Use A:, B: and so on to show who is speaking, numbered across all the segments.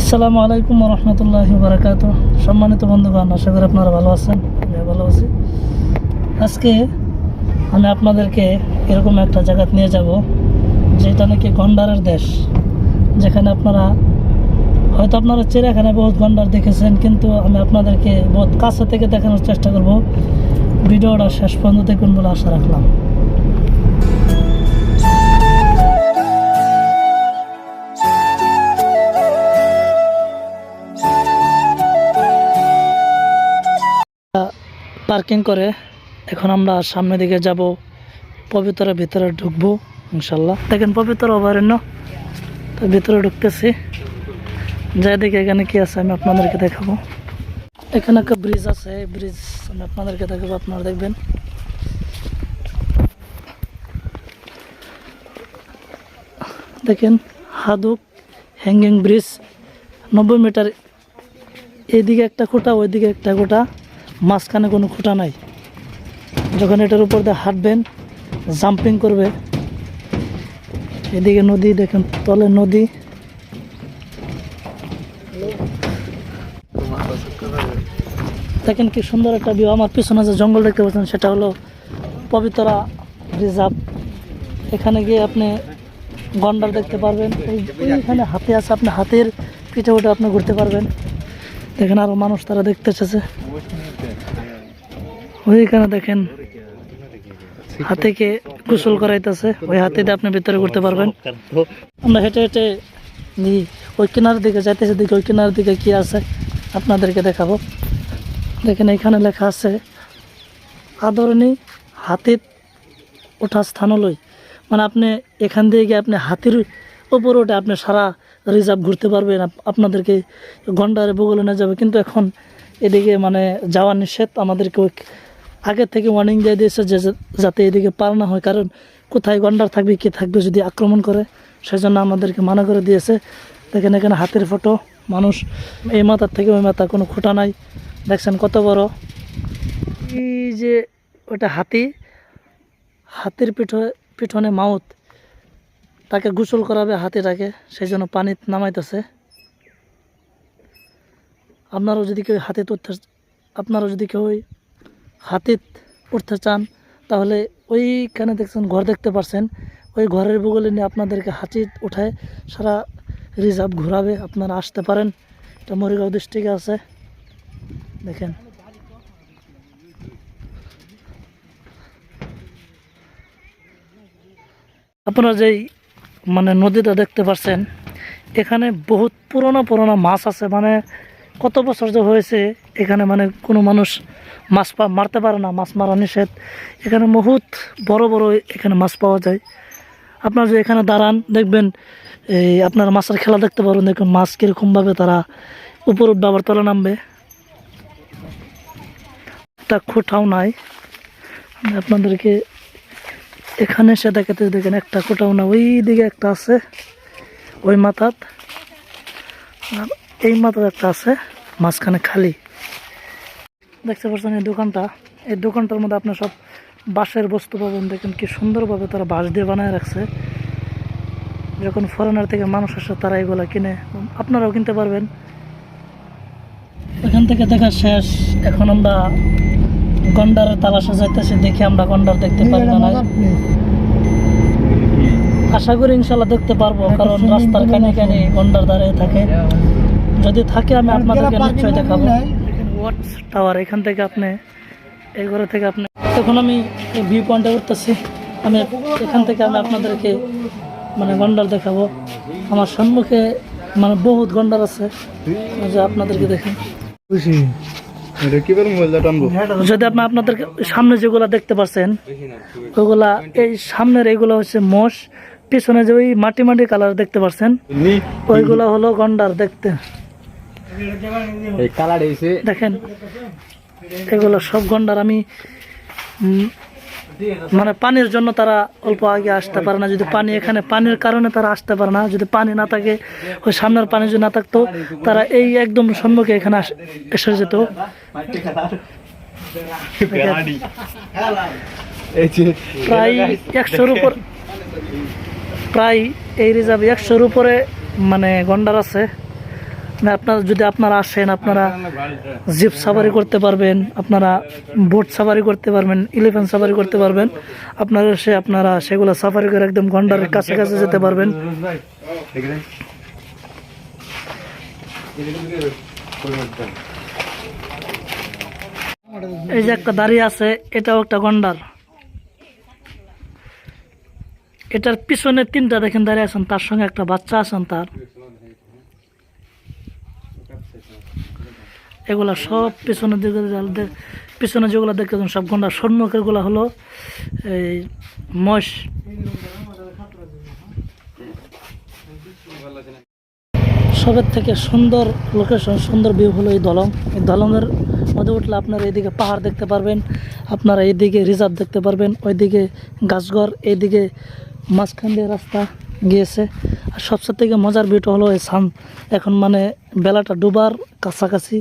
A: আসসালামু আলাইকুম রহমতুল্লাহ বারাকাত সম্মানিত বন্ধুগণ, আশা করি আপনারা ভালো আছেন, আমিও ভালো আছি। আজকে আমি আপনাদেরকে এরকম একটা জায়গা নিয়ে যাব, যেটা নাকি গন্ডারের দেশ। যেখানে আপনারা, হয়তো আপনারা চিড়িয়াখানায় বহুত গন্ডার দেখেছেন, কিন্তু আমি আপনাদেরকে বহুত কাছে থেকে দেখানোর চেষ্টা করব। ভিডিওটা শেষ পর্যন্ত দেখুন বলে আশা রাখলাম। পার্কিং করে এখন আমরা সামনের দিকে যাব পবিত্রের ভিতরে ঢুকবো, ইনশাল্লাহ। দেখেন পবিত্র অভয়ারণ্য, তো ভিতরে ঢুকতেছি। যাই দেখি এখানে কি আছে, আমি আপনাদেরকে দেখাবো। এখানে একটা ব্রিজ আছে, এই ব্রিজ আমি আপনাদেরকে দেখাবো, আপনারা দেখবেন। দেখেন, হাদুক হ্যাঙ্গিং ব্রিজ নব্বই মিটার এদিকে একটা খুঁটা, ওইদিকে একটা খুঁটা। মাঝখানে কোনো খুঁটা নাই। যখন এটার উপর দিয়ে হাঁটবেন জাম্পিং করবে, এদিকে নদী, দেখেন তলে নদী। দেখেন কি সুন্দর একটা ভিউ আমার পিছনে যে জঙ্গল দেখতে পাচ্ছেন, সেটা হলো পবিত্রা রিজার্ভ। এখানে গিয়ে আপনি গন্ডার দেখতে পারবেন। ওইখানে হাতি আছে, আপনি হাতের পিঠে উঠে আপনি ঘুরতে পারবেন। দেখেন আরও মানুষ তারা দেখতে এসেছে। ওইখানে দেখেন, হাতিকে গোসল করাইতেছে। ওই হাতিতে আপনি ভিতরে ঘুরতে পারবেন। আমরা হেঁটে হেঁটে ওই কিনার দিকে যাইতেছে দিকে ওই কিনার দিকে কি আছে। আপনাদেরকে দেখাবো। দেখেন এখানে লেখা আছে, আদরণী হাতিত ওঠা স্থানলই মানে আপনি এখান দিয়ে গিয়ে আপনি হাতির উপর উঠে আপনি সারা রিজার্ভ ঘুরতে পারবেন। আপ- আপনাদেরকে গন্ডারে বগলে নিয়ে যাবে। কিন্তু এখন এদিকে মানে যাওয়া নিষেধ। আমাদেরকে আগের থেকে ওয়ার্নিং দিয়ে দিয়েছে যে যাতে এদিকে পার না হয়, কারণ কোথায় গন্ডার থাকবে, কি থাকবে যদি আক্রমণ করে, সেজন্য আমাদেরকে মানা করে দিয়েছে। দেখেন এখানে হাতের ফটো মানুষ এই মাথার থেকে ওই মাথা কোনো খোটা নাই। দেখছেন কত বড়। এই যে ওটা হাতি, হাতির পিঠ পিঠনে মাউথ তাকে গোসল করাবে হাতিটাকে সেই জন্য পানি নামাইতেছে। আপনারও যদি কেউ হাতে উঠতে আপনারও যদি কেউ হাতিত উঠতে চান, তাহলে ওইখানে দেখছেন, ঘর দেখতে পারছেন। ওই ঘরের বগলে নিয়ে আপনাদেরকে হাতিত উঠায় সারা রিজার্ভ ঘোরাবে, আপনারা আসতে পারেন। এটা মরিগাঁও ডিস্ট্রিক্টে আছে। দেখেন। আপনারা যেই মানে নদীটা দেখতে পাচ্ছেন এখানে বহুত পুরনো পুরনো মাছ আছে। মানে কত বছর যে হয়েছে, এখানে মানে কোনো মানুষ মাছ মারতে পারে না, মাছ মারা নিষেধ। এখানে বহুত বড় বড় এখানে মাছ পাওয়া যায়। আপনার যে এখানে দাঁড়ান, দেখবেন, এই আপনার মাছের খেলা দেখতে পারবেন, দেখুন মাছ কীরকমভাবে তারা উপর উঠবে আবার তলে নামবে। তা খোঁটাও নাই। আপনাদেরকে এখানে সে দেখাতে দেখেন, একটা কোটাও না ওই দিকে একটা আছে, ওই মাথাত এই মাথার একটা আছে, মাঝখানে খালি। দেখতে পাচ্ছেন এই দোকানটা? এই দোকানটার মধ্যে আপনার সব বাঁশের বস্তু পাবেন, দেখেন কি সুন্দরভাবে তারা বাঁশ দিয়ে বানায় রাখছে। যখন ফরেনার থেকে মানুষ আসে, তারা এগুলা কিনে, আপনারাও কিনতে পারবেন। এখান থেকে দেখা শেষ। এখন আমরা গন্ডারের তালাশে যাইতেছি, দেখি আমরা গন্ডার দেখতে পারি না আশা করি ইনশাল্লাহ দেখতে পারব, কারণ রাস্তার কানে কানে গন্ডার দাঁড়িয়ে থাকে। যদি থাকে আমি আপনাদেরকে নিশ্চয়ই দেখাবো। ওয়াটস টাওয়ার এখান থেকে আপনি এই ঘরে থেকে আপনি এখন আমি ভিউ পয়েন্টে উঠতেছি। আমি এখান থেকে আমি আপনাদেরকে মানে গন্ডার দেখাবো। আমার সম্মুখে মানে বহুত গন্ডার আছে। যে আপনাদেরকে দেখেন। যদি আপনি আপনাদেরকে সামনে যেগুলা দেখতে পাচ্ছেন ওগুলা এই সামনের এইগুলো হচ্ছে মোষ। পিছনে যে ওই মাটি মাটি কালার দেখতে পাচ্ছেন ওইগুলো হলো গন্ডার দেখতে।
B: এই কালার এসে
A: দেখেন এগুলো সব গন্ডার আমি মানে পানির জন্য তারা অল্প আগে আসতে পারে না। যদি পানি এখানে পানির কারণে তারা আসতে পারে না যদি পানি না থাকে ওই সামনের পানি যদি না থাকতো তারা এই একদম সম্মুখে এখানে আস- এসে যেত। প্রায় একশোর উপর প্রায় এই রিজার্ভ একশোর উপরে মানে গন্ডার আছে। আপনারা যদি আপনারা আসেন, আপনারা জিপ সাফারি করতে পারবেন, আপনারা বোট সাফারি করতে পারবেন ইলিফ্যান্ট সাফারি করতে পারবেন, আপনারা সে আপনারা সেগুলো সাফারি করে একদম গন্ডারের কাছে কাছে যেতে পারবেন। এই যে একটা দাঁড়িয়ে আছে, এটাও একটা গন্ডার। এটার পিছনে তিনটা দেখেন দাঁড়িয়ে আছেন, তার সঙ্গে একটা বাচ্চা আছেন তার। এগুলা সব পিছনের দিকে পিছনে যেগুলো দেখতেছেন সব গন্ডা সম্মুখেরগুলা হলো এই মশ সবের থেকে সুন্দর লোকেশন সুন্দর ভিউ হলো এই দলং। এই দলংয়ের মধ্যে উঠলে আপনারা এইদিকে পাহাড় দেখতে পারবেন, আপনারা এইদিকে রিজার্ভ দেখতে পারবেন, ওইদিকে গাছঘর, এইদিকে মাঝখান দিয়ে রাস্তা। গিয়েছে। আর সবচেয়ে থেকে মজার ভিউটা হলো এই সান। এখন মানে বেলাটা ডুবার কাছাকাছি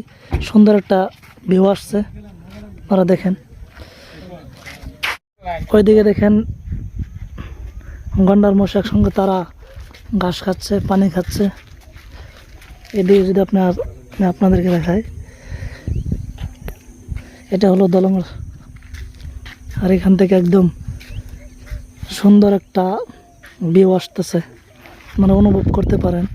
A: সুন্দর একটা ভিউ আসছে। আপনারা দেখেন। ওইদিকে দেখেন গন্ডার মশা একসঙ্গে তারা ঘাস খাচ্ছে, পানি খাচ্ছে। এদিকে যদি আপনার আপনাদেরকে দেখাই। এটা হলো দলঙ্গর আর এখান থেকে একদম সুন্দর একটা ভিউ আসতেছে মানে অনুভব করতে পারেন।